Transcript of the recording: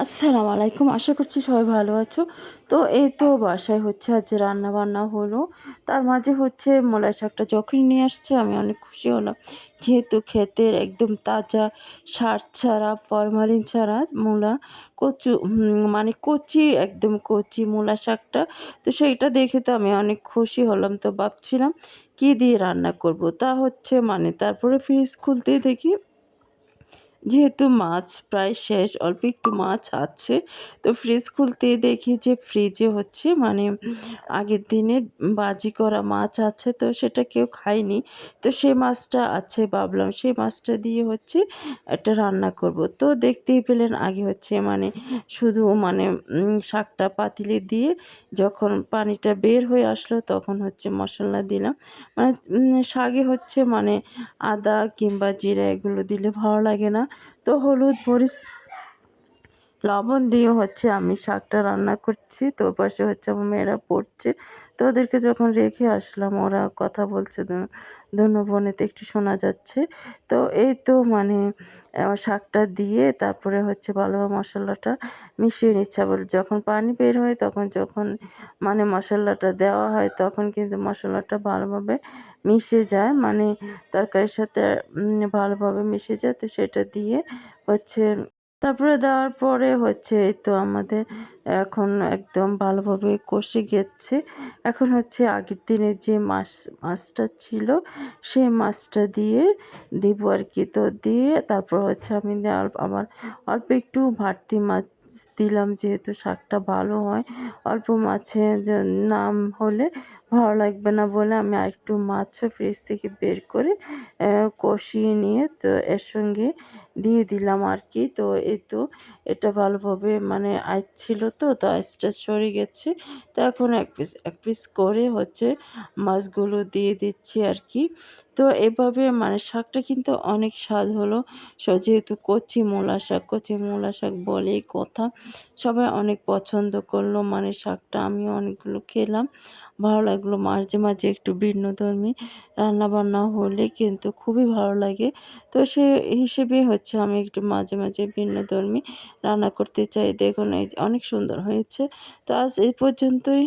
আসসালামু আলাইকুম, আশা করছি সবাই ভালো আছো। তো এই তো বাসায় হচ্ছে আজ রান্না বান্না হলো। তার মাঝে হচ্ছে মোলাই শাকটা যখন নিয়ে আসছে, আমি অনেক খুশি হলাম। যেহেতু ক্ষেতের একদম তাজা সার ছাড়া, ফরমালিন ছাড়া মূলা, কচু মানে কচি, একদম কচি মূলা শাকটা, তো সেইটা দেখে তো আমি অনেক খুশি হলাম। তো ভাবছিলাম কী দিয়ে রান্না করব? তা হচ্ছে মানে তারপরে ফ্রিজ খুলতেই দেখি যেহেতু মাছ প্রায় শেষ, অল্প একটু মাছ আছে, তো ফ্রিজ খুলতে দেখি যে ফ্রিজে হচ্ছে মানে আগের দিনের বাজি করা মাছ আছে, তো সেটা কেউ খায়নি। তো সেই মাছটা আছে ভাবলাম সেই মাছটা দিয়ে হচ্ছে একটা রান্না করব। তো দেখতেই পেলেন আগে হচ্ছে মানে শুধু মানে শাকটা পাতিলে দিয়ে যখন পানিটা বের হয়ে আসলো তখন হচ্ছে মশলা দিলাম। মানে শাকে হচ্ছে মানে আদা কিংবা জিরা এগুলো দিলে ভালো লাগে না। তো হলুদ মরিচ, লবণ দিয়ে হচ্ছে আমি শাকটা রান্না করছি। তো পাশে হচ্ছে আমার মেয়েরা পড়ছে। তো ওদেরকে যখন রেখে আসলাম, ওরা কথা বলছে ধন্যবনেতে একটু শোনা যাচ্ছে। তো এই তো মানে শাকটা দিয়ে তারপরে হচ্ছে ভালোভাবে মশলাটা মিশিয়ে নিচ্ছে। আবার যখন পানি বের হয়, তখন যখন মানে মশলাটা দেওয়া হয়, তখন কিন্তু মশলাটা ভালোভাবে মিশে যায়। মানে তরকারির সাথে ভালোভাবে মিশে যায়। তো সেটা দিয়ে হচ্ছে তারপরে দেওয়ার পরে হচ্ছে এই তো আমাদের এখন একদম ভালোভাবে কষে গেছে। এখন হচ্ছে আগের দিনের যে মাছ, মাছটা ছিল, সেই মাছটা দিয়ে দিব আর কি। তো দিয়ে তারপর হচ্ছে আমি আমার অল্প একটু ভারতি মাছ দিলাম যেহেতু শাকটা ভালো হয়। অল্প মাছের নাম হলে ভালো লাগবে না বলে আমি আরেকটু মাছও ফ্রিজ থেকে বের করে কষিয়ে নিয়ে তো এর সঙ্গে দিয়ে দিলাম আর কি তো এই তো এটা ভালোভাবে মানে আইস ছিল তো তো আইসটা সরে গেছে। তো এখন এক পিস এক পিস করে হচ্ছে মাছগুলো দিয়ে দিচ্ছি আর কি তো এভাবে মানে শাকটা কিন্তু অনেক স্বাদ হলো। যেহেতু কচি মূলা শাক, কচি মূলা শাক বলেই কথা। সবাই অনেক পছন্দ করল মানে শাকটা আমি অনেকগুলো খেলাম। ভালো লাগল। মাঝে মাঝে একটু ভিন্নধর্মী রান্নাবান্না হলে কিন্তু খুবই ভালো লাগে। তো সে হিসেবে হচ্ছে আমি একটু মাঝে মাঝে ভিন্নধর্মী রান্না করতে চাই। দেখুন, এই অনেক সুন্দর হয়েছে। তো আজ এই পর্যন্তই।